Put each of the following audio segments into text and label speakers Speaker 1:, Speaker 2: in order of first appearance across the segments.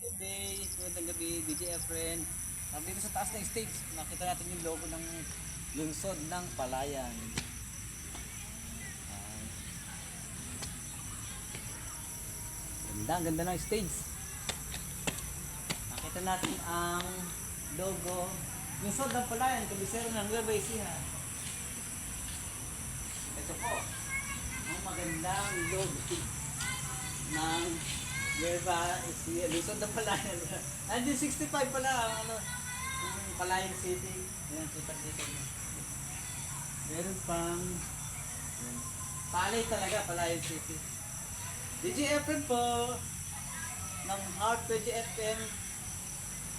Speaker 1: good day. Magandang gabi, DJ Efren. Nandito sa taas ng stage, nakita natin yung logo ng lungsod ng Palayan. Ayan. Ganda, ang ganda ng stage. Nakita natin ang logo lungsod ng Palayan, kabisero ng Nueva Ecija. Ito po, ang magandang logo ng Nueva Ecija. Luzon na pala. Andun 65 pala. ang Ano, yung Palayan City. Ayan, kita dito. Meron pang. Palay talaga, Palayan City. DJ FM po ng Heart DJ FM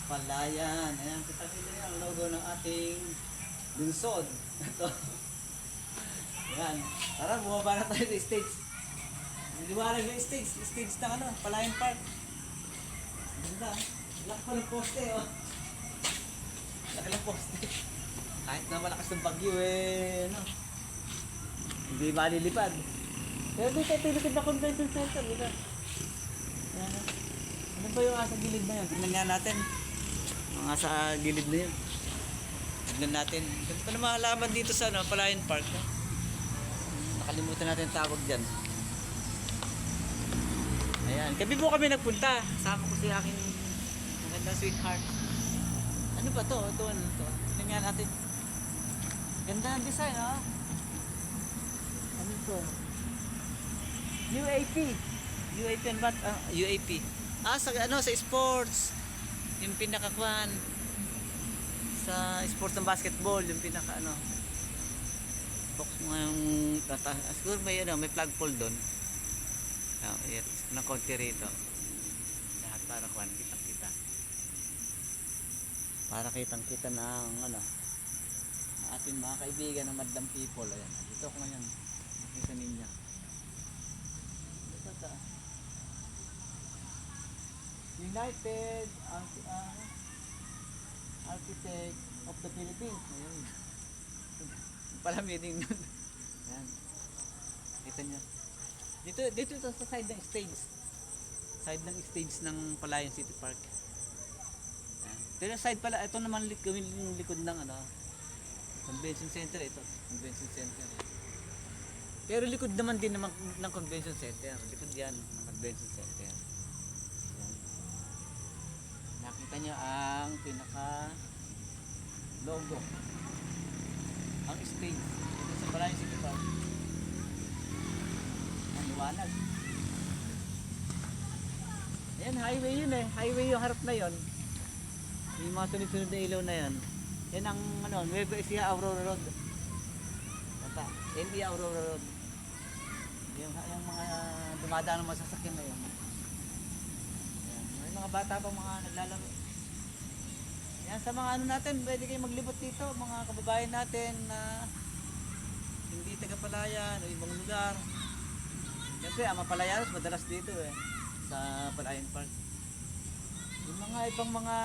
Speaker 1: Palayan. Ayan, kita dito yung logo ng ating lungsod. Ito. Ayan. Tara, bumaba na tayo sa stage. Liwanag na stage, stage na ano, Palayan Park. Ganda. Laki pa ng poste, oh. Laki ng poste. Kahit na malakas ng bagyo, eh, ano. Hindi malilipad. Pero dito, tilipid na convention center, dito. Oh. Ano ba yung asa gilid na yun? Tignan nga natin. Ang asa gilid na yun. Tignan natin. Ganito na mahalaman dito sa ano, Palayan Park. No? Nakalimutan natin tawag dyan. Gabi po kami nagpunta. Kasama ko si aking magandang sweetheart. Ano ba to? Ito, ano to? Tingnan natin. Ganda ang design, ha? Ano to? UAP. UAP and what? Ah, UAP. Ah, sa, ano, sa sports. Yung pinakakwan. Sa sports ng basketball, yung pinaka, ano. Box mo yung tata. Siguro may, ano, may flagpole doon. Oh, yes. Na konti rito. Lahat para kuhan, kitang kita. Para kitang kita ng ano, ng ating mga kaibigan ng Madam People. Ayan, dito ako ngayon. Nakita ninyo. Ito ta. United Arch- ah, Architect of the Philippines. Ayan. Yung Pala meaning nun. Ayan. Kita nyo. Dito, dito to sa side ng stage. Side ng stage ng Palayan City Park. Ayan. Pero side pala, ito naman gawin yung likod ng ano, convention center ito. Convention center. Pero likod naman din naman ng convention center. Likod yan ng convention center. Ayan. Nakita nyo ang pinaka logo. Ang stage dito sa Palayan City Park. Liwanag. Ayan, highway yun eh. Highway yung harap na yon. Yung mga sunod-sunod na ilaw na yan. Yan ang ano, Nueva Ecija Aurora Road. Tata, NE Aurora Road. Yung, yung mga dumadaan ng masasakyan na yun. Ayan. May mga bata pa mga naglalaro. Yan sa mga ano natin, pwede kayo maglibot dito, mga kababayan natin na hindi taga-palayan o ibang lugar. Siyempre, ang mapalayanos madalas dito eh, sa Palayan Park. Yung mga ibang mga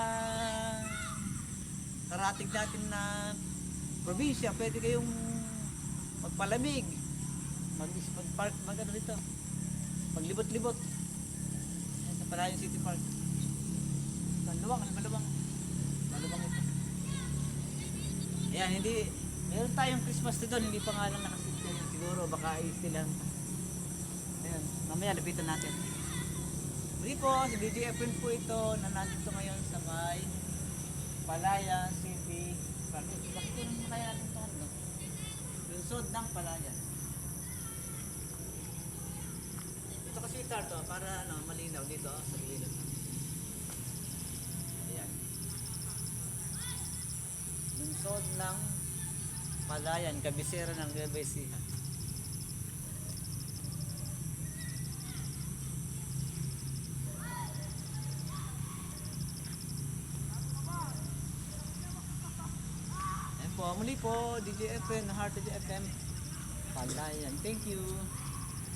Speaker 1: karating natin na probinsya, pwede kayong magpalamig, mag mag-park, mag ano dito, maglibot-libot Yan, sa Palayan City Park. Maluwang, maluwang? Maluwang ito. Ayan, hindi, meron tayong Christmas tree doon, hindi pa nga lang nakasit siguro, baka ayos lang. Ayan, mamaya lapitan natin. Muli po, si DJ Efren po ito na nandito ngayon sa may Palayan City. Bakit naman kaya ito ano? Lungsod ng Palayan. Ito kasi ito to para ano, malinaw dito sa gilid. Ayan. Lungsod ng Palayan, kabisera ng Nueva muli po, DJ FM, Heart DJ FM, Palayan. Thank you.